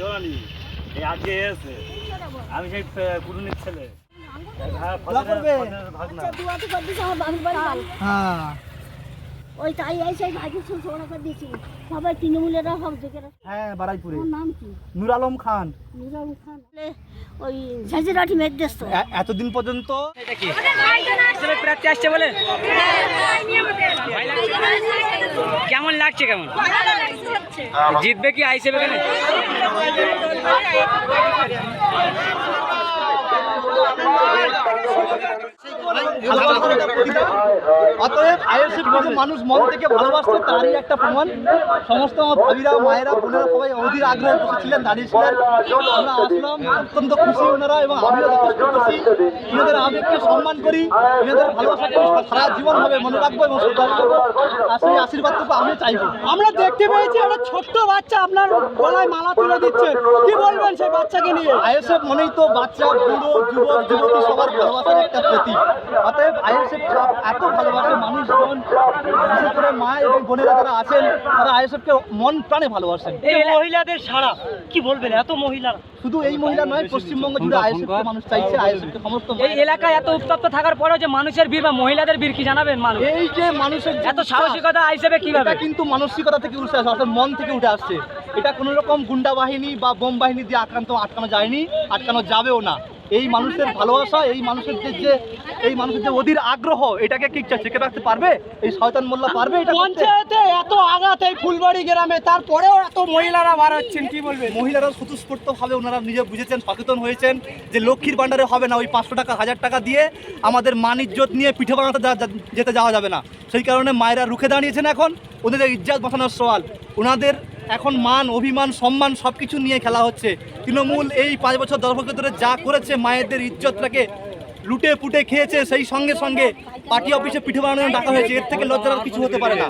ওরানি এই আজকে এসে। আমি সেই কুটুনির ছেলে। হ্যাঁ আচ্ছা বাড়ি। হ্যাঁ। ওই তাই এসে ভাইকে ছোড়া করে দিয়েছি সবাই তৃণমূলেরা সব দেখে হ্যাঁ বারাইপুরে। নাম কি? নুর আলম খান। ওই ঝাঁঝিরাটি মেঘদেশ তো এ- এতদিন পর্যন্ত প্রার্থী আসছে বলে? কেমন লাগছে কেমন? জিতবে কি আইসেবে কেন অতএব আইএসএফ যে মানুষ মন থেকে ভালোবাসছে তারই একটা প্রমাণ। সমস্ত আমার ভাবিরা মায়েরা বোনেরা সবাই অধীর আগ্রহে বসেছিলেন দাঁড়িয়েছিলেন। আমরা আসলাম অত্যন্ত খুশি ওনারা এবং আমিও যথেষ্ট খুশি। এনাদের আবেগকে সম্মান করি এনাদের ভালোবাসাকে আমি সারা জীবন হবে মনে রাখব এবং শ্রদ্ধা করব আর সেই আশীর্বাদটুকু আমি চাইব। আমরা দেখতে পেয়েছি একটা ছোট্ট বাচ্চা আপনার গলায় মালা তুলে দিচ্ছে। কি বলবেন সেই বাচ্চাকে নিয়ে? আইএসএফ মনেই তো বাচ্চা বুড়ো যুবক যুবতী সবার ভালোবাসার একটা প্রতীক। এত ভালোবাসে মানুষজন বিশেষ করে মা এবং বোনেরা যারা আছেন তারা আইএসএফকে মন প্রাণে ভালোবাসেন। এই মহিলাদের সারা কি বলবেন এত মহিলা শুধু এই মহিলা নয় পশ্চিমবঙ্গ জুড়ে আইএসএফকে মানুষ চাইছে আইএসএফকে সমস্ত এই এলাকায় এত উত্তপ্ত থাকার পরেও যে মানুষের ভিড় বা মহিলাদের ভিড় কি জানাবেন মানুষ? এই যে মানুষের এত সাহসিকতা আইসেবে কীভাবে? এটা কিন্তু মানসিকতা থেকে উঠে আসে অর্থাৎ মন থেকে উঠে আসছে। এটা কোনো রকম গুন্ডা বাহিনী বা বোম বাহিনী দিয়ে আক্রান্ত আটকানো যায়নি আটকানো যাবেও না। এই মানুষের ভালোবাসা এই মানুষের যে যে এই মানুষের যে অধীর আগ্রহ এটাকে কি চেকে রাখতে পারবে? এই শয়তান মোল্লা পারবে এটা পঞ্চায়েতে এত আঘাত এই ফুলবাড়ি গ্রামে তারপরেও এত মহিলারা বার হচ্ছেন কি বলবেন? মহিলারা স্বতঃস্ফূর্তভাবে ওনারা নিজে বুঝেছেন সচেতন হয়েছেন যে লক্ষ্মীর ভাণ্ডারে হবে না ওই পাঁচশো টাকা হাজার টাকা দিয়ে আমাদের মান ইজ্জত নিয়ে পিঠে বানাতে যেতে যাওয়া যাবে না। সেই কারণে মায়েরা রুখে দাঁড়িয়েছেন এখন। ওদের ইজ্জাত বাঁচানোর সওয়াল। ওনাদের এখন মান, অভিমান, সম্মান সব কিছু নিয়ে খেলা হচ্ছে। তৃণমূল এই পাঁচ বছর, দশ বছর ধরে যা করেছে, মায়েদের ইজ্জতটাকে লুটে পুটে খেয়েছে, সেই সঙ্গে সঙ্গে পার্টি অফিসে পিঠে বানানো ডাকা হয়েছে। এর থেকে লজ্জার কিছু হতে পারে না।